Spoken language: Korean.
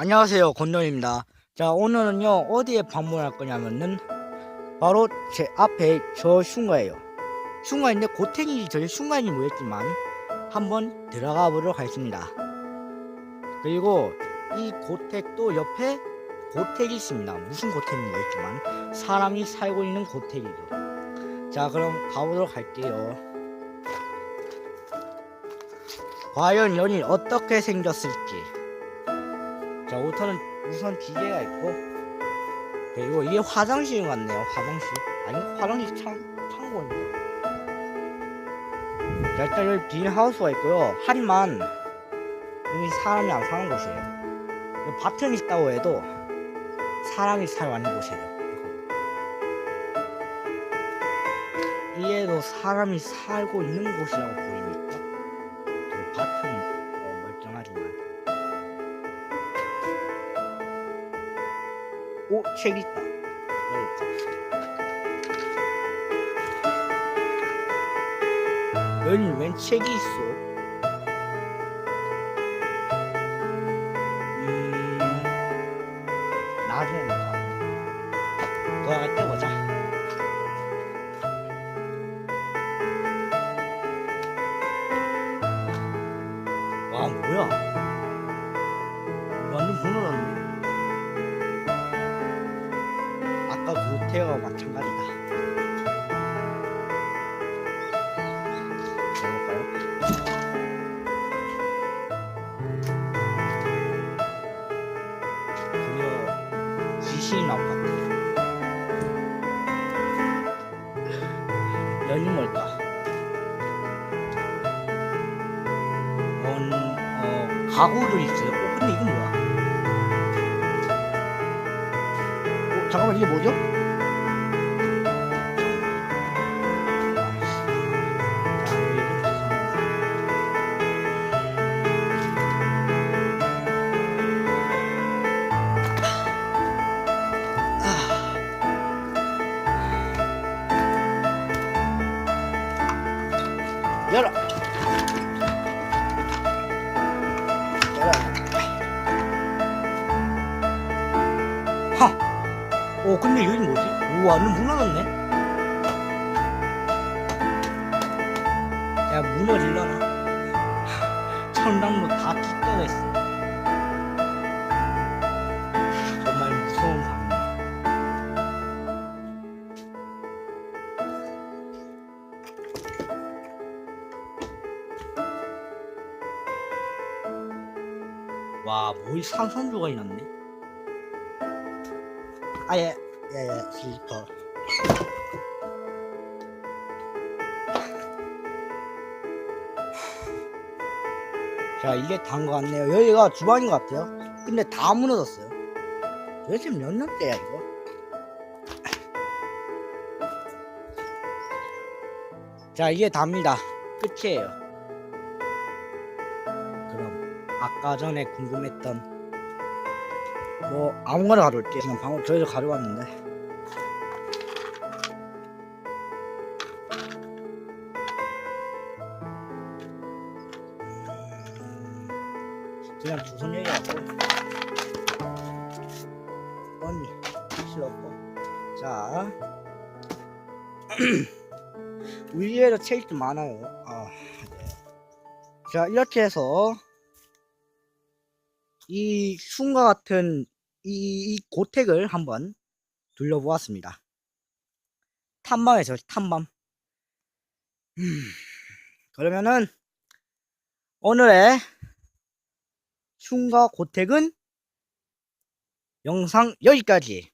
안녕하세요 건전입니다. 자 오늘은요 어디에 방문할 거냐면은 바로 제 앞에 저 흉가예요. 흉가인데 고탱이 저희 흉가인지 모르겠지만 한번 들어가 보도록 하겠습니다. 그리고 이 고택도 옆에 고택이 있습니다. 무슨 고택인지 모르겠지만 사람이 살고 있는 고택이죠. 자 그럼 가보도록 할게요. 과연 연이 어떻게 생겼을지 자 우선은 우선 기계가 있고. 그리고 이게 화장실 같네요 화장실. 아니 화장실 창 창고입니다 자 일단 여기 비닐하우스가 있고요. 하지만. 여기 사람이 안 사는 곳이에요. 밭은 있다고 해도 사람이 살고 있는 곳이에요. 이에도 사람이 살고 있는 곳이라고 보입니까? 오, 책 있다. 여기. 웬 책이 있어? 음, 나중에. 돌아갈 때 보자. 와, 뭐야? 완전 무너졌네. 아까 그 호텔과 마찬가지다. 가구도 있어요. 어, 근데 이건 뭐 잠깐만 이게 뭐죠? 열어. 오 근데 여기 뭐지? 오 완전 무너졌네. 야 무너질려나? 천당로 다 찢겨냈어. 정말 무서운 방이네. 와, 뭐이 산산조각이 났네. 아예, 예예, 슬리퍼. 자, 이게 단 것 같네요. 여기가 주방인 것 같아요. 근데 다 무너졌어요. 도대체 몇 년대야, 이거? 자, 이게 답니다. 끝이에요. 그럼 아까 전에 궁금했던 뭐 아무거나 가져올게. 지금 방금 저기서 가져왔는데. 음, 그냥 두 손 얘기하고. 언니 실었고. 자. 책이 좀 많아요. 아, 네. 자 이렇게 해서 이 흉과 같은 이, 이 고택을 한번 둘러보았습니다. 탐방에서 탐방. 음, 그러면은 오늘의 흉과 고택은 영상 여기까지.